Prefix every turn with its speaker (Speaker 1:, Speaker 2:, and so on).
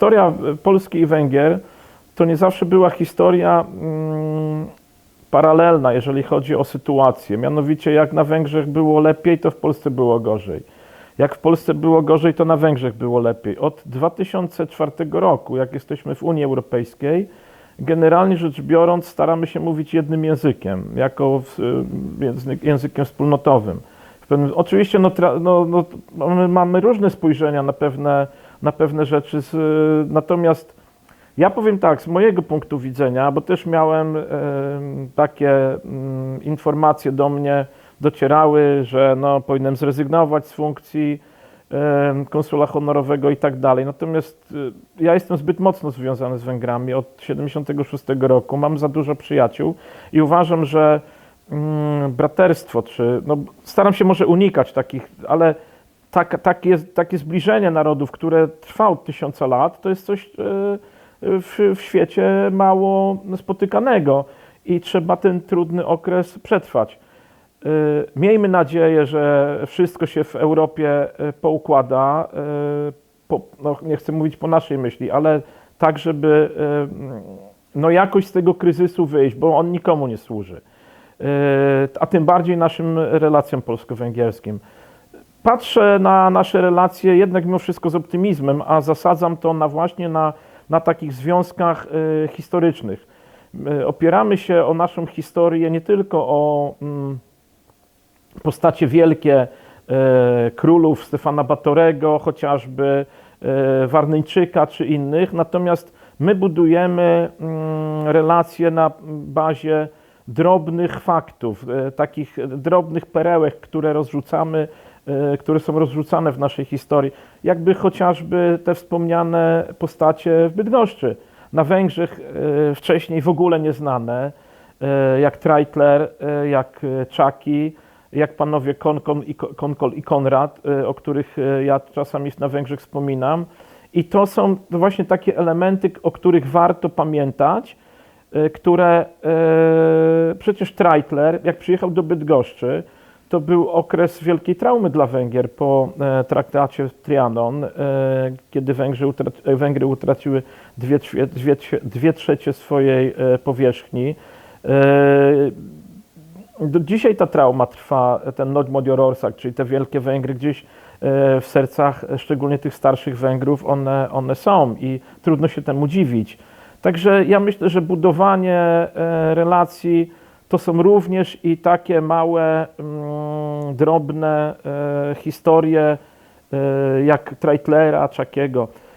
Speaker 1: historia e, Polski i Węgier to nie zawsze była historia mm, paralelna, jeżeli chodzi o sytuację. Mianowicie, jak na Węgrzech było lepiej, to w Polsce było gorzej. Jak w Polsce było gorzej, to na Węgrzech było lepiej. Od 2004 roku, jak jesteśmy w Unii Europejskiej, generalnie rzecz biorąc, staramy się mówić jednym językiem, jako w, język, językiem wspólnotowym. Oczywiście no, no, no, mamy, różne spojrzenia na pewne, na pewne rzeczy, z, y, natomiast ja powiem tak, z mojego punktu widzenia, bo też miałem em, takie mm, informacje do mnie docierały, że no, powinienem zrezygnować z funkcji em, konsula honorowego i tak dalej. Natomiast y, ja jestem zbyt mocno związany z Węgrami od 76 roku, mam za dużo przyjaciół i uważam, że braterstwo, czy no, staram się może unikać takich, ale tak, takie, takie zbliżenie narodów, które trwa od tysiąca lat, to jest coś e, w, w świecie mało spotykanego i trzeba ten trudny okres przetrwać. E, Miejmy nadzieję, że wszystko się w Europie e, poukłada, po, no nie chcę mówić po naszej myśli, ale tak, żeby no jakoś z tego kryzysu wyjść, bo on nikomu nie służy. E, A tym bardziej naszym relacjom polsko-węgierskim. Patrzę na nasze relacje jednak mimo wszystko z optymizmem, a zasadzam to na właśnie na, na takich związkach e, historycznych. E, Opieramy się o naszą historię nie tylko o mm, postacie wielkie królów Stefana Batorego, chociażby Warneńczyka czy innych, natomiast my budujemy mm, relacje na bazie drobnych faktów, e, takich drobnych perełek, które rozrzucamy, e, które są rozrzucane w naszej historii, jakby chociażby te wspomniane postacie w Bydgoszczy. Na Węgrzech e, wcześniej w ogóle nieznane, jak Treitler, jak Czaki, jak panowie Konkol i, Konkol i Konrad, o których ja czasami na Węgrzech wspominam. I to są właśnie takie elementy, o których warto pamiętać, które przecież Treitler, jak przyjechał do Bydgoszczy, to był okres wielkiej traumy dla Węgier po e, traktacie Trianon, e, kiedy Węgrzy, utrac- e, Węgry utraciły dwie, dwie, dwie trzecie swojej powierzchni. Do dzisiaj ta trauma trwa, ten Nodmodiororsak, czyli te wielkie Węgry gdzieś w sercach, szczególnie tych starszych Węgrów, one, one są i trudno się temu dziwić. Także ja myślę, że budowanie relacji to są również i takie małe, mm, drobne e, historie, e, jak Treitlera, Czakiego.